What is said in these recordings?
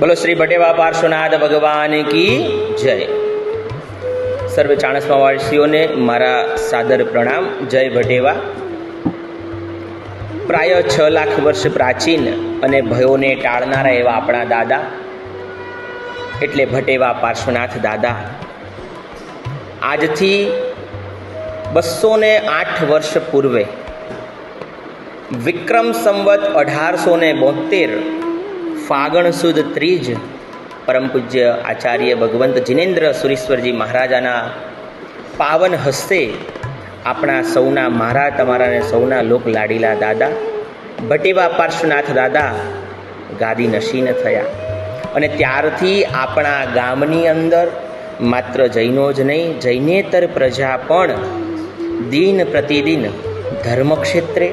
બોલો શ્રી ભટેવા પાર્શ્વનાથ ભગવાન કી જય. સર્વ ચાણસમાવાસીઓને મારા સાદર પ્રણામ. જય ભટેવા. પ્રાય છ લાખ વર્ષ પ્રાચીન અને ભયોને ટાળનારા એવા આપણા દાદા, એટલે ભટેવા પાર્શ્વનાથ દાદા. આજથી બસો ને આઠ વર્ષ પૂર્વે વિક્રમ સંવત અઢારસો ને બોતેર ફાગણ સુદ ત્રીજ પરમ પૂજ્ય આચાર્ય ભગવંત જિનેન્દ્ર સુરીશ્વરજી મહારાજાના પાવન હસ્તે આપણા સૌના મારા તમારા ને સૌના લોક લાડીલા દાદા, ભટેવા પાર્શ્વનાથ દાદા ગાદી નશીન થયા. અને ત્યારથી આપણા ગામની અંદર માત્ર જૈનો જ નહીં, જૈનેતર પ્રજા પણ દિન પ્રતિદિન ધર્મક્ષેત્રે,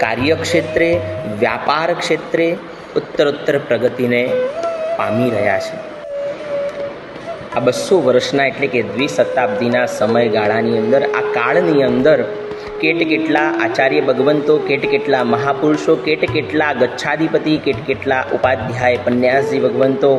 કાર્યક્ષેત્રે વ્યાપાર ક્ષેત્રે ઉત્તરોત્તર પ્રગતિને પામી રહ્યા છે. આ બસો વર્ષના એટલે કે દ્વિશતાબ્દીના સમયગાળાની અંદર, આ કાળની અંદર કેટ કેટલા આચાર્ય ભગવંતો, કેટ કેટલા મહાપુરુષો, કેટ કેટલા ગચ્છાધિપતિ, કેટ કેટલા ઉપાધ્યાય, પન્યાસજી ભગવંતો,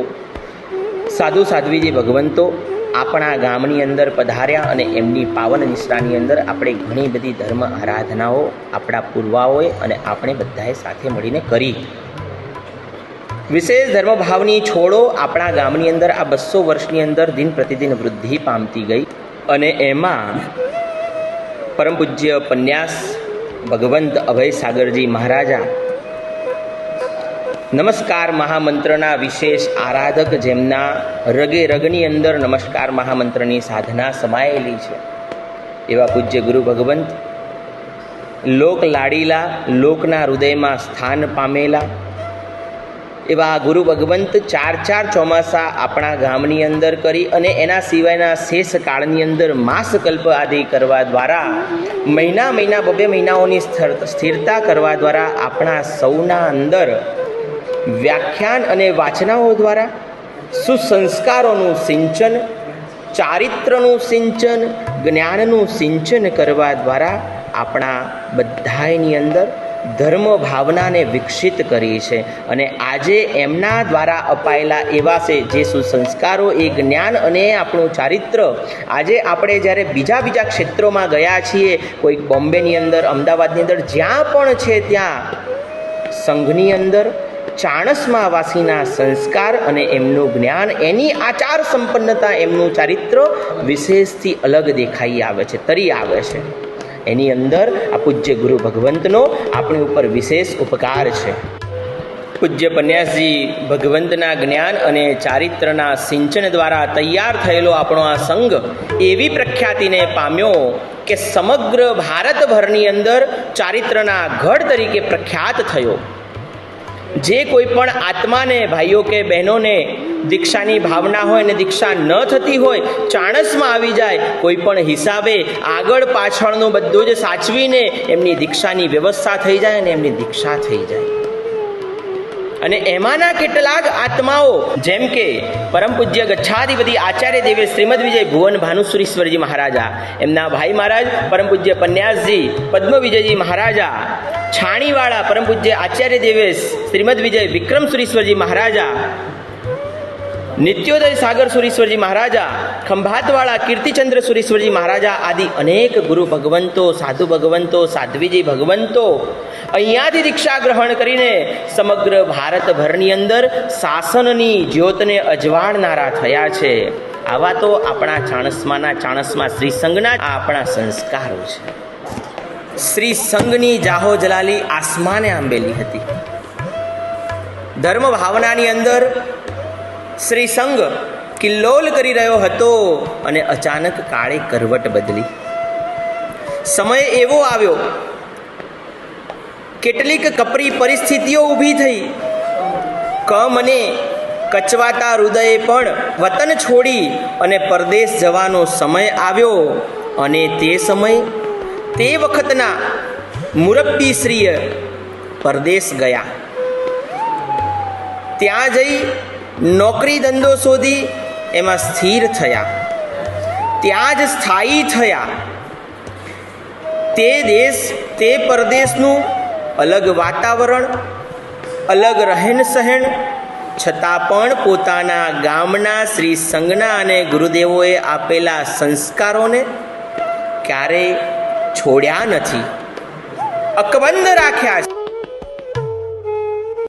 સાધુ સાધ્વીજી ભગવંતો આપણા ગામની અંદર પધાર્યા અને એમની પાવન નિષ્ઠાની અંદર આપણે ઘણી બધી ધર્મ આરાધનાઓ આપણા પૂર્વાઓએ અને આપણે બધાએ સાથે મળીને કરી. વિશેષ ધર્મભાવની છોડો આપણા ગામની અંદર આ બસો વર્ષની અંદર દિન પ્રતિદિન વૃદ્ધિ પામતી ગઈ અને એમાં પરમ પૂજ્ય પન્યાસ ભગવંત અભય સાગરજી મહારાજા નમસ્કાર મહામંત્રના વિશેષ આરાધક જેમના રગે રગની અંદર નમસ્કાર મહામંત્રની સાધના સમાયેલી છે. એવા પૂજ્ય ગુરુ ભગવંત લોક લાડીલા લોકના હૃદયમાં સ્થાન પામેલા એવા ગુરુ ભગવંત ચાર ચાર ચોમાસા આપણા ગામની અંદર કરી અને એના સિવાયના શેષ કાળની અંદર માસકલ્પ આદિ કરવા દ્વારા, મહિના મહિના બબે મહિનાઓની સ્થિર- સ્થિરતા કરવા દ્વારા આપણા સૌના અંદર વ્યાખ્યાન અને વાચનાઓ દ્વારા, સુસંસ્કારોનું સિંચન, ચારિત્રનું સિંચન, જ્ઞાનનું સિંચન કરવા દ્વારા આપણા બધાયની અંદર ધર્મ ભાવનાને વિકસિત કરી છે અને આજે એમના દ્વારા અપાયેલા એવા છે જે સુસંસ્કારો એ જ્ઞાન અને આપણું ચારિત્ર. આજે આપણે જ્યારે બીજા બીજા ક્ષેત્રોમાં ગયા છીએ કોઈ બોમ્બેની અંદર, અમદાવાદની અંદર, જ્યાં પણ છે ત્યાં સંઘની અંદર, ચાણસમા વાસીના સંસ્કાર અને એમનું જ્ઞાન, એની આચાર સંપન્નતા એમનું ચારિત્ર વિશેષથી અલગ દેખાઈ આવે છે, તરી આવે છે. એની અંદર આ પૂજ્ય ગુરુ ભગવંતનો આપણી ઉપર વિશેષ ઉપકાર છે. પૂજ્ય પન્યાસજી ભગવંતના જ્ઞાન અને ચારિત્રના સિંચન દ્વારા તૈયાર થયેલો આપણો આ સંઘ એવી પ્રખ્યાતિને પામ્યો કે સમગ્ર ભારતભરની અંદર ચારિત્રના ગઢ તરીકે પ્રખ્યાત થયો. જે કોઈ પણ આત્માને, ભાઈઓ કે બહેનોને દીક્ષાની ભાવના હોય અને દીક્ષા ન થતી હોય, ચાણસમાં આવી જાય, કોઈ પણ હિસાબે આગળ પાછળનું બધું જ સાચવીને એમની દીક્ષાની વ્યવસ્થા થઈ જાય અને એમની દીક્ષા થઈ જાય. અને એમાંના કેટલાક આત્માઓ, જેમ કે પરમ પૂજ્ય ગચ્છાધિપતિ આચાર્ય દેવે શ્રીમદ વિજય ભુવન ભાનુસુરીશ્વરજી મહારાજા, એમના ભાઈ મહારાજ પરમ પૂજ્ય પન્યાસજી પદ્મ વિજયજી મહારાજા, છાણીવાળા પરમ પૂજ્ય આચાર્ય દેવે શ્રીમદ વિજય વિક્રમ સુરીશ્વરજી મહારાજા નિત્યોદય સાગર સુરીશ્વરજી મહારાજા, ખંભાતવાળા કીર્તિચંદ્ર સુરીશ્વરજી મહારાજા આદિ અનેક ગુરુ ભગવંતો, સાધુ ભગવંતો, સાધ્વીજી ભગવંતો અહીંયાથી દીક્ષા ગ્રહણ કરીને સમગ્ર ભારતભરની અંદર શાસનની જ્યોતને અજવાળનારા થયા છે. આવા તો આપણા ચાણસમાના ચાણસમાં શ્રી સંઘના આ આપણા સંસ્કારો છે. શ્રી સંઘની જાહો જલાલી આસમાને આંબેલી હતી. ધર્મ ભાવનાની અંદર શ્રી સંગ કિલ્લોલ કરી રહ્યો હતો અને અચાનક કાળે કરવટ બદલી. સમય એવો આવ્યો. કેટલીક કપરી પરિસ્થિતિઓ ઊભી થઈ. કમ અને કચવાતા હૃદયે પણ વતન છોડી અને પરદેશ જવાનો સમય આવ્યો અને તે સમય તે વખતના મુરબ્બીશ્રીએ પરદેશ ગયા. ત્યાં જઈ નોકરી ધંધો શોધી એમાં સ્થિર થયા. ત્યાં જ સ્થાયી થયા. તે દેશ, તે પરદેશનું અલગ વાતાવરણ, અલગ રહેણ સહેણ છતાં પણ પોતાના ગામના શ્રી સંજ્ઞા અને ગુરુદેવોએ આપેલા સંસ્કારોને ક્યારેય છોડ્યા નથી. અકબંધ રાખ્યા છે.